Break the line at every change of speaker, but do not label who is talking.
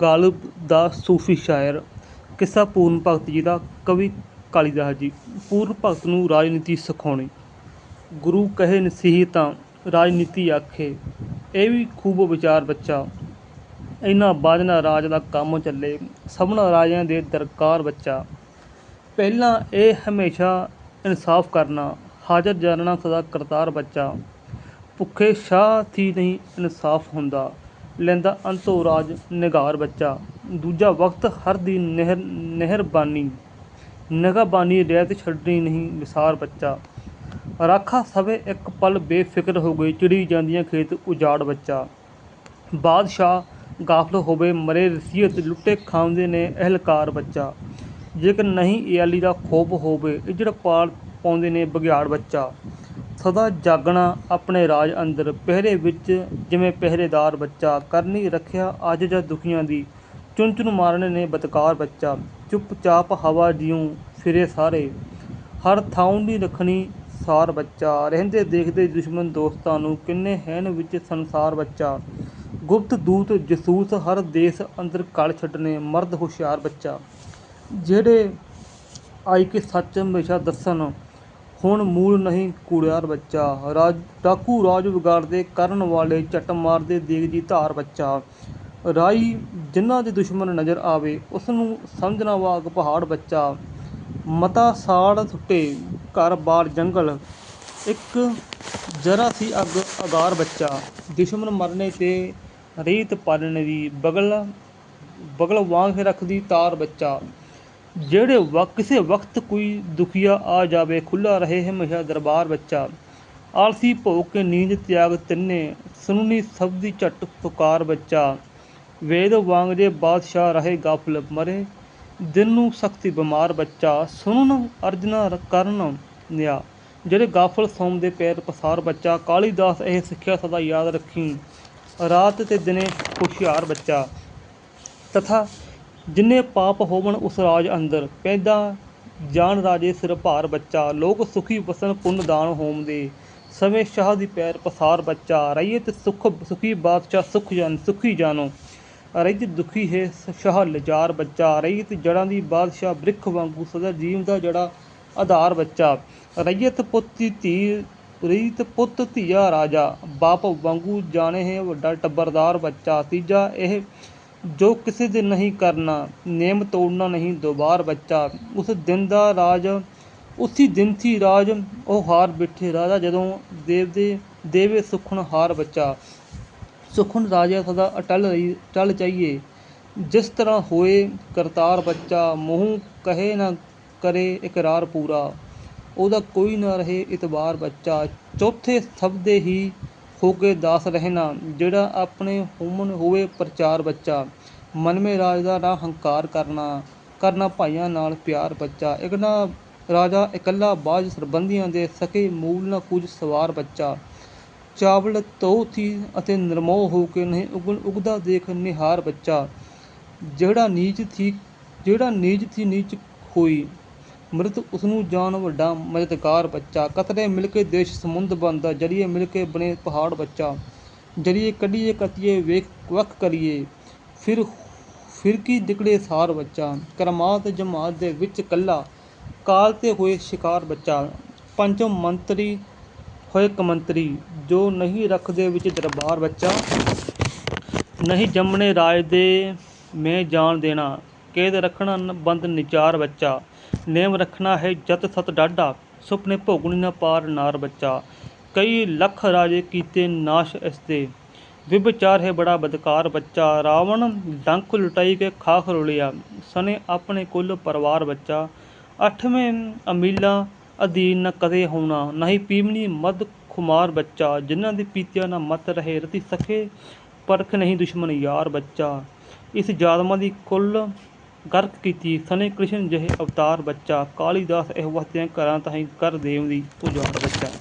ਗਾਲਿਬ ਦਾ ਸੂਫੀ ਸ਼ਾਇਰ ਕਿੱਸਾ ਪੂਰਨ ਭਗਤ ਜੀ ਦਾ ਕਵੀ ਕਾਲੀਦਾਸ ਜੀ। ਪੂਰਨ ਭਗਤ ਨੂੰ ਰਾਜਨੀਤੀ ਸਿਖਾਉਣੀ। ਗੁਰੂ ਕਹੇ ਨਸੀਹ ਤਾਂ ਰਾਜਨੀਤੀ ਆਖੇ। ਇਹ ਵੀ ਖੂਬ ਵਿਚਾਰ ਬੱਚਾ। ਇਹਨਾਂ ਬਾਝਨਾ ਰਾਜ ਦਾ ਕੰਮ ਚੱਲੇ। ਸਭਨਾ ਰਾਜਿਆਂ ਦੇ ਦਰਕਾਰ ਬੱਚਾ। ਪਹਿਲਾਂ ਇਹ ਹਮੇਸ਼ਾ ਇਨਸਾਫ ਕਰਨਾ, ਹਾਜ਼ਰ ਜਾਨਣਾ ਸਦਾ ਕਰਤਾਰ ਬੱਚਾ। ਭੁੱਖੇ ਸ਼ਾਹ ਥੀ ਨਹੀਂ ਇਨਸਾਫ ਹੁੰਦਾ। ਲੈਂਦਾ ਅੰਤੋ ਰਾਜ ਨਿਗਾਰ ਬੱਚਾ। ਦੂਜਾ ਵਕਤ ਹਰ ਦੀ ਨਹਿਰ, ਨਹਿਰਬਾਨੀ। ਨਗਾਬਾਨੀ ਰਹਿਤ ਛੱਡਣੀ ਨਹੀਂ ਵਿਸਾਰ ਬੱਚਾ। ਰਾਖਾ ਸਵੇ ਇੱਕ ਪਲ ਬੇਫਿਕਰ ਹੋ ਗਈ ਚਿੜੀ ਜਾਂਦੀਆਂ ਖੇਤ ਉਜਾੜ ਬੱਚਾ। ਬਾਦਸ਼ਾਹ ਗਾਫਲ ਹੋਵੇ, ਮਰੇ ਰਸੀਅਤ ਲੁੱਟੇ ਖਾਂਦੇ ਨੇ ਅਹਲਕਾਰ ਬੱਚਾ। ਜੇਕਰ ਨਹੀਂ ਇਆਲੀ ਦਾ ਖੋਬ ਹੋਵੇ, ਇਜੜ ਪਾਲ ਪਾਉਂਦੇ ਨੇ ਬਗਿਆੜ ਬੱਚਾ। ਸਦਾ ਜਾਗਣਾ ਆਪਣੇ ਰਾਜ ਅੰਦਰ, ਪਹਿਰੇ ਵਿੱਚ ਜਿਵੇਂ ਪਹਿਰੇਦਾਰ ਬੱਚਾ ਕਰਨੀ ਰੱਖਿਆ ਅੱਜ ਜਾਂ ਦੁਖੀਆਂ ਦੀ। ਚੁਣ ਚੁਣ ਮਾਰਨੇ ਨੇ ਬਤਕਾਰ ਬੱਚਾ। ਚੁੱਪਚਾਪ ਹਵਾ ਜਿਉਂ ਫਿਰੇ ਸਾਰੇ। ਹਰ ਥਾਂ ਦੀ ਰੱਖਣੀ ਸਾਰ ਬੱਚਾ। ਰਹਿੰਦੇ ਦੇਖਦੇ ਦੁਸ਼ਮਣ ਦੋਸਤਾਂ ਨੂੰ ਕਿੰਨੇ ਹੈਨ ਵਿੱਚ ਸੰਸਾਰ ਬੱਚਾ। ਗੁਪਤ ਦੂਤ ਜਸੂਸ ਹਰ ਦੇਸ਼ ਅੰਦਰ ਕਲ ਛੱਡਨੇ ਮਰਦ ਹੁਸ਼ਿਆਰ ਬੱਚਾ। ਜਿਹੜੇ ਆਈ ਕਿ ਸੱਚ ਹਮੇਸ਼ਾ ਦੱਸਣ ਹੁਣ ਮੂਲ ਨਹੀਂ ਕੂੜਿਆਰ ਬੱਚਾ। ਰਾਜ, ਡਾਕੂ ਰਾਜ ਵਿਗਾੜਦੇ ਕਰਨ ਵਾਲੇ ਚੱਟ ਮਾਰਦੇ ਦੇਗ ਦੀ ਧਾਰ ਬੱਚਾ। ਰਾਈ ਜਿਨ੍ਹਾਂ ਦੇ ਦੁਸ਼ਮਣ ਨਜ਼ਰ ਆਵੇ ਉਸ ਨੂੰ ਸਮਝਣਾ ਵਾਗ ਪਹਾੜ ਬੱਚਾ। ਮਤਾ ਸਾੜ ਸੁੱਟੇ ਘਰ ਬਾਰ ਜੰਗਲ। ਇੱਕ ਜਰਾ ਸੀ ਅੱਗ ਅਗਾਰ ਬੱਚਾ। ਦੁਸ਼ਮਣ ਮਰਨੇ ਤੇ ਰੀਤ ਪਾਲਣ ਦੀ ਬਗਲ ਬਗਲ ਵਾਂਗ ਰੱਖਦੀ ਤਾਰ ਬੱਚਾ। ਜਿਹੜੇ ਵਕ ਕਿਸੇ ਵਕਤ ਕੋਈ ਦੁਖੀਆ ਆ ਜਾਵੇ ਖੁੱਲਾ ਰਹੇ ਹਮੇਸ਼ਾ ਦਰਬਾਰ ਬੱਚਾ। ਆਲਸੀ ਭੋਗ ਕੇ ਨੀਂਦ ਤਿਆਗ ਤਿੰਨੇ, ਸੁਨਣੀ ਸਭ ਦੀ ਝਟ ਪੁਕਾਰ ਬੱਚਾ। ਵੇਦ ਵਾਂਗ ਜੇ ਬਾਦਸ਼ਾਹ ਰਹੇ ਗਾਫਲ ਮਰੇ, ਦਿਨ ਨੂੰ ਸਖਤੀ ਬਿਮਾਰ ਬੱਚਾ। ਸੁਣਨ ਅਰਜਨਾ ਕਰਨ ਨਿਆ, ਜਿਹੜੇ ਗਾਫਲ ਸੌਂਦੇ ਪੈਰ ਪਸਾਰ ਬੱਚਾ। ਕਾਲੀਦਾਸ ਇਹ ਸਿੱਖਿਆ ਸਦਾ ਯਾਦ ਰੱਖੀ, ਰਾਤ ਤੇ ਦਿਨੇ ਹੁਸ਼ਿਆਰ ਬੱਚਾ। ਤਥਾ ਜਿੰਨੇ ਪਾਪ ਹੋਵਣ ਉਸ ਰਾਜ ਅੰਦਰ, ਪੈਦਾ ਜਾਣ ਰਾਜੇ ਸਿਰ ਭਾਰ ਬੱਚਾ, ਲੋਕ ਸੁਖੀ ਵਸਣ ਪੁੰਨ ਦਾਨ ਹੋਮ ਦੇ। ਸਵੇ ਸ਼ਾਹ ਦੀ ਪੈਰ ਪਸਾਰ ਬੱਚਾ ਰਈਤ ਸੁਖ, ਸੁਖੀ ਬਾਦਸ਼ਾਹ ਸੁਖ ਜਨ, ਸੁਖੀ ਜਾਨੋ। ਰਈਤ ਦੁਖੀ ਹੈ ਸ਼ਾਹ ਲਜਾਰ ਬੱਚਾ ਰਈਤ ਜੜਾਂ ਦੀ ਬਾਦਸ਼ਾਹ ਬ੍ਰਿਖ ਵਾਂਗੂ ਸਦਾ ਜੀਵ ਦਾ ਜੜਾ ਆਧਾਰ ਬੱਚਾ। ਰਈਤ ਪੁੱਤੀ ਧੀ ਰੀਤ ਪੁੱਤ ਧੀਆ ਰਾਜਾ, ਬਾਪ ਵਾਂਗੂ ਜਾਣੇ ਹੈ ਵੱਡਾ ਟੱਬਰਦਾਰ ਬੱਚਾ। ਤੀਜਾ ਇਹ ਜੋ ਕਿਸੇ ਦਿਨ ਨਹੀਂ ਕਰਨਾ, ਨੇਮ ਤੋੜਨਾ ਨਹੀਂ ਦੁਬਾਰ ਬੱਚਾ। ਉਸ ਦਿਨ ਦਾ ਰਾਜ, ਉਸੇ ਦਿਨ ਸੀ ਰਾਜ, ਉਹ ਹਾਰ ਬਿਠੇ। ਰਾਜਾ ਜਦੋਂ ਦੇਵ ਦੇ, ਦੇਵੇ ਸੁਖਣ ਹਾਰ ਬੱਚਾ। ਸੁਖਣ ਰਾਜਾ ਸਦਾ ਅਟਲ ਰਹੀ ਟਲ ਚਾਹੀਏ ਜਿਸ ਤਰ੍ਹਾਂ ਹੋਏ ਕਰਤਾਰ ਬੱਚਾ, ਮੂੰਹ ਕਹੇ ਨਾ ਕਰੇ ਇਕਰਾਰ ਪੂਰਾ। ਉਹਦਾ ਕੋਈ ਨਾ ਰਹੇ ਇਤਬਾਰ ਬੱਚਾ। ਚੌਥੇ ਸਬਦੇ ਹੀ ਹੋ ਕੇ ਦਾਸ ਰਹਿਣਾ, ਜਿਹੜਾ ਆਪਣੇ ਹੁਮਨ ਹੋਵੇ ਪ੍ਰਚਾਰ ਬੱਚਾ। ਮਨਮੇ ਰਾਜ ਦਾ ਨਾ ਹੰਕਾਰ ਕਰਨਾ ਕਰਨਾ ਭਾਈਆਂ ਨਾਲ ਪਿਆਰ ਬੱਚਾ। ਇੱਕ ਰਾਜਾ ਇਕੱਲਾ ਬਾਜ ਸਰਬੰਧੀਆਂ ਦੇ ਸਕੇ ਮੂਲ ਨਾ ਕੁਝ ਸਵਾਰ ਬੱਚਾ। ਚਾਵਲ ਤੋ ਥੀ ਅਤੇ ਨਿਰਮੋਹ ਹੋ ਕੇ ਨਹੀਂ ਉਗਣ ਉਗਦਾ ਦੇਖ ਨਿਹਾਰ ਬੱਚਾ। ਜਿਹੜਾ ਨੀਚ ਥੀ, ਜਿਹੜਾ ਨੀਚ ਥੀ ਨੀਚ ਹੋਈ ਮ੍ਰਿਤ ਉਸਨੂੰ ਜਾਣ ਵੱਡਾ ਮਦਦਗਾਰ ਬੱਚਾ। ਕਤਰੇ ਮਿਲ ਕੇ ਦੇਸ਼ ਸਮੁੰਦ ਬੰਦਾ, ਜਰੀਏ ਮਿਲ ਕੇ ਬਣੇ ਪਹਾੜ ਬੱਚਾ। ਜਰੀਏ ਕੱਢੀਏ ਕਤੀਏ ਵੇਖ, ਵੱਖ ਕਰੀਏ। ਫਿਰ ਫਿਰ ਕੀ ਨਿਕਲੇ ਸਾਰ ਬੱਚਾ। ਕਰਮਾਤ ਜਮਾਤ ਦੇ ਵਿੱਚ ਕੱਲਾ, ਕਾਲ ਤੇ ਹੋਏ ਸ਼ਿਕਾਰ ਬੱਚਾ। ਪੰਚਮ ਮੰਤਰੀ ਹੋਏ ਕਮੰਤਰੀ, ਜੋ ਨਹੀਂ ਰੱਖਦੇ ਵਿੱਚ ਦਰਬਾਰ ਬੱਚਾ। ਨਹੀਂ ਜੰਮਣੇ ਰਾਜ ਦੇ ਮੈਂ ਜਾਣ ਦੇਣਾ। ਕੇਦ ਰੱਖਣਾ ਬੰਦ ਨਿਚਾਰ ਬੱਚਾ। ਨੇਮ ਰੱਖਣਾ ਹੈ ਜਤ ਸਤ ਡਾਢਾ, ਸੁਪਨੇ ਭੋਗਣੀ ਨਾ ਪਾਰ ਨਾਰ ਬੱਚਾ। ਕਈ ਲੱਖ ਰਾਜੇ ਕੀਤੇ ਨਾਸ਼ ਇਸ ਵਿਭਚਾਰ ਹੈ ਬੜਾ ਬਦਕਾਰ ਬੱਚਾ। ਰਾਵਣ ਡੰਕ ਲੁਟਾਈ ਕੇ ਖਾਖ ਰੁਲਿਆ। ਸਨੇ ਆਪਣੇ ਕੁੱਲ ਪਰਿਵਾਰ ਬੱਚਾ। ਅੱਠਵੇਂ ਅਮੀਲਾ ਅਧੀਨ ਨ ਕਦੇ ਹੋਣਾ। ਨਹੀਂ ਪੀਵਣੀ ਮਦ ਖੁਮਾਰ ਬੱਚਾ। ਜਿਨ੍ਹਾਂ ਦੀ ਪੀਤਿਆ ਨਾ ਮਤ ਰਹੇ ਰਤੀ ਸਕੇ ਪਰਖ ਨਹੀਂ ਦੁਸ਼ਮਣ ਯਾਰ ਬੱਚਾ। ਇਸ ਜਾਦਮਾਂ ਦੀ ਕੁੱਲ ਗਰਕ ਕੀਤੀ। ਸਨੇ ਕ੍ਰਿਸ਼ਨ ਜਿਹੇ ਅਵਤਾਰ ਬੱਚਾ। ਕਾਲੀਦਾਸ ਇਹ ਵਸਤਿਆਂ ਘਰਾਂ ਤਾਹੀਂ ਕਰ ਦੇਵ ਦੀ ਉਜਾੜ ਬੱਚਾ।